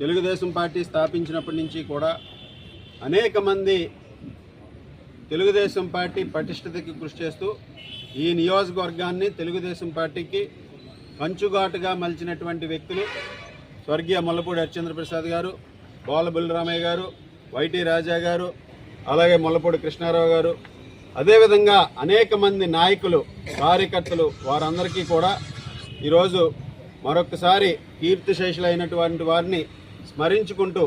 Telugu Desam party స్థాపించినప్పటి నుంచి కూడా అనేక మంది తెలుగుదేశం పార్టీ పటిష్టతకి కృషి చేస్తూ ఈ నియోజకవర్గాన్ని తెలుగుదేశం పార్టీకి కంచుగాటుగా మలిచినటువంటి వ్యక్తులు స్వర్గీయ ముల్లపూడి హరిచంద్రప్రసాద్ గారు బోల బుల్లిరామయ్య గారు వైటి రాజా గారు అలాగే ముల్లపూడి కృష్ణారావు గారు. అదేవిధంగా అనేక మంది నాయకులు కార్యకర్తలు వారందరికీ కూడా ఈరోజు మరొకసారి కీర్తిశేషులైనటువంటి వారిని స్మరించుకుంటూ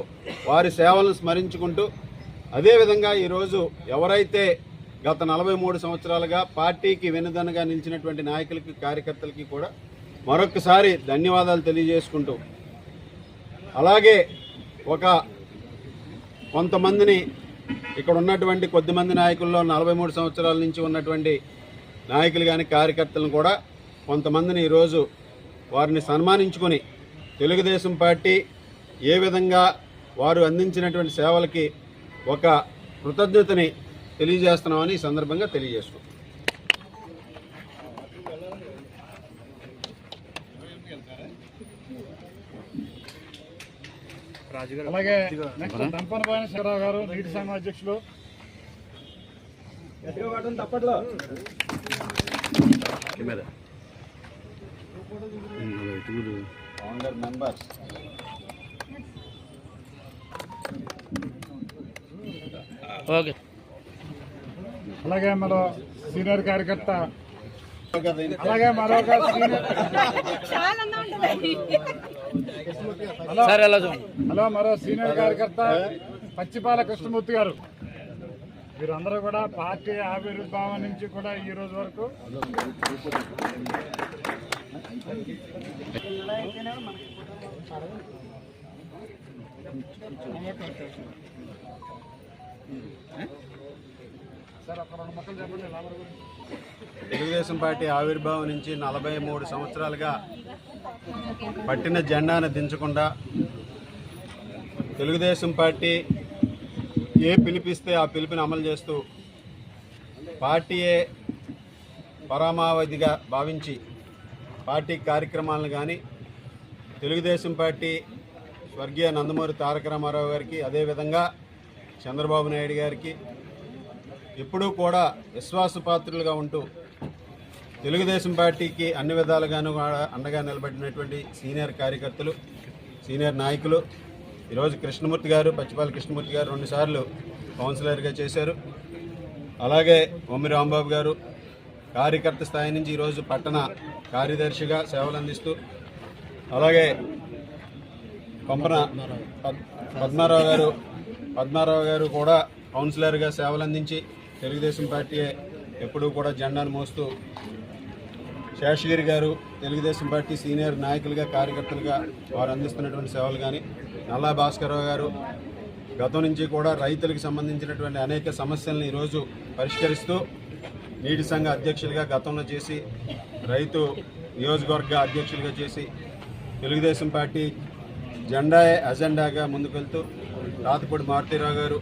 వారి సేవలను స్మరించుకుంటూ అదేవిధంగా ఈరోజు ఎవరైతే గత నలభై మూడు సంవత్సరాలుగా పార్టీకి వెనుదనగా నిలిచినటువంటి నాయకులకి కార్యకర్తలకి కూడా మరొకసారి ధన్యవాదాలు తెలియజేసుకుంటూ అలాగే ఒక కొంతమందిని ఇక్కడ ఉన్నటువంటి కొద్దిమంది నాయకుల్లో నలభై మూడు సంవత్సరాల నుంచి ఉన్నటువంటి నాయకులు కానీ కార్యకర్తలను కూడా కొంతమందిని ఈరోజు వారిని సన్మానించుకొని తెలుగుదేశం పార్టీ ఏ విధంగా వారు అందించినటువంటి సేవలకి ఒక కృతజ్ఞతని తెలియజేస్తున్నామని ఈ సందర్భంగా తెలియజేస్తున్నాం. అలాగే నెక్స్ట్ దంపన భానుశరావు గారు నీటి సంఘం అధ్యక్షులు. Founder members okay. అలాగే మరో సీనియర్ కార్యకర్త. అలాగే మరొక హలో మరో సీనియర్ కార్యకర్త పచ్చిపాల కృష్ణమూర్తి గారు. వీరందరూ కూడా పార్టీ ఆవిర్భావం నుంచి కూడా ఈ రోజు వరకు తెలుగుదేశం పార్టీ ఆవిర్భావం నుంచి నలభై మూడు సంవత్సరాలుగా పట్టిన జెండాను దించకుండా తెలుగుదేశం పార్టీ ఏ పిలిపిస్తే ఆ పిలుపుని అమలు చేస్తూ పార్టీయే పరమావధిగా భావించి పార్టీ కార్యక్రమాలను కానీ తెలుగుదేశం పార్టీ స్వర్గీయ నందమూరి తారక రామారావు గారికి అదేవిధంగా చంద్రబాబు నాయుడు గారికి ఎప్పుడూ కూడా విశ్వాసపాత్రులుగా ఉంటూ తెలుగుదేశం పార్టీకి అన్ని విధాలుగాను అండగా నిలబడినటువంటి సీనియర్ కార్యకర్తలు సీనియర్ నాయకులు ఈరోజు కృష్ణమూర్తి గారు పచ్చిపాల కృష్ణమూర్తి గారు రెండుసార్లు కౌన్సిలర్గా చేశారు. అలాగే ఒమ్మి రాంబాబు గారు కార్యకర్త స్థాయి నుంచి ఈరోజు పట్టణ కార్యదర్శిగా సేవలు అందిస్తూ అలాగే పంపన పద్మారావు గారు పద్మారావు గారు కూడా కౌన్సిలర్గా సేవలు అందించి తెలుగుదేశం పార్టీ ఎప్పుడూ కూడా జెండాను మోస్తూ శేషగిరి గారు తెలుగుదేశం పార్టీ సీనియర్ నాయకులుగా కార్యకర్తలుగా వారు అందిస్తున్నటువంటి సేవలు కానీ నల్లా భాస్కరరావు గారు గతం నుంచి కూడా రైతులకు సంబంధించినటువంటి అనేక సమస్యలను ఈరోజు పరిష్కరిస్తూ నీటి సంఘ అధ్యక్షులుగా గతంలో చేసి రైతు నియోజకవర్గ అధ్యక్షులుగా చేసి తెలుగుదేశం పార్టీ జెండా అజెండాగా ముందుకెళ్తూ రాతపూడి మారుతీరావు గారు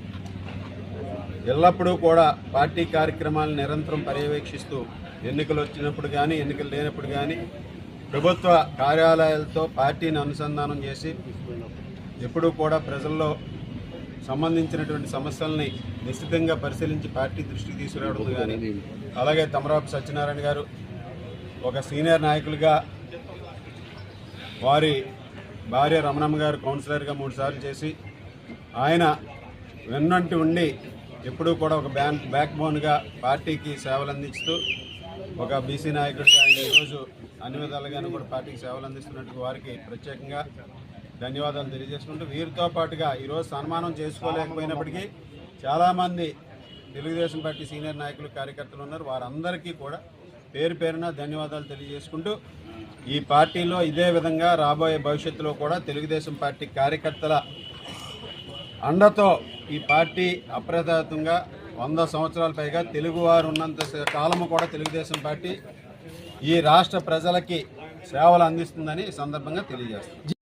ఎల్లప్పుడూ కూడా పార్టీ కార్యక్రమాలను నిరంతరం పర్యవేక్షిస్తూ ఎన్నికలు వచ్చినప్పుడు కానీ ఎన్నికలు లేనప్పుడు కానీ ప్రభుత్వ కార్యాలయాలతో పార్టీని అనుసంధానం చేసి ఎప్పుడూ కూడా ప్రజల్లో సంబంధించినటువంటి సమస్యల్ని నిశ్చితంగా పరిశీలించి పార్టీ దృష్టికి తీసుకురావడం కానీ అలాగే తమరాపు సత్యనారాయణ గారు ఒక సీనియర్ నాయకులుగా వారి భార్య రమణమ్మ గారు కౌన్సిలర్గా మూడుసార్లు చేసి ఆయన వెన్నంటి ఉండి ఎప్పుడూ కూడా ఒక బ్యాన్ బ్యాక్ బోన్గా పార్టీకి సేవలు అందిస్తూ ఒక బీసీ నాయకుడిగా ఆయన ఈరోజు అన్ని విధాలుగాను కూడా పార్టీకి సేవలు అందిస్తున్నట్టు వారికి ప్రత్యేకంగా ధన్యవాదాలు తెలియజేసుకుంటూ వీరితో పాటుగా ఈరోజు సన్మానం చేసుకోలేకపోయినప్పటికీ చాలామంది తెలుగుదేశం పార్టీ సీనియర్ నాయకులు కార్యకర్తలు ఉన్నారు. వారందరికీ కూడా పేరు పేరున ధన్యవాదాలు తెలియజేసుకుంటూ ఈ పార్టీలో ఇదే విధంగా రాబోయే భవిష్యత్తులో కూడా తెలుగుదేశం పార్టీ కార్యకర్తల అండతో ఈ పార్టీ అప్రతిహతంగా వంద సంవత్సరాల పైగా తెలుగువారు ఉన్నంత కాలము కూడా తెలుగుదేశం పార్టీ ఈ రాష్ట్ర ప్రజలకి సేవలు అందిస్తుందని సందర్భంగా తెలియజేస్తుంది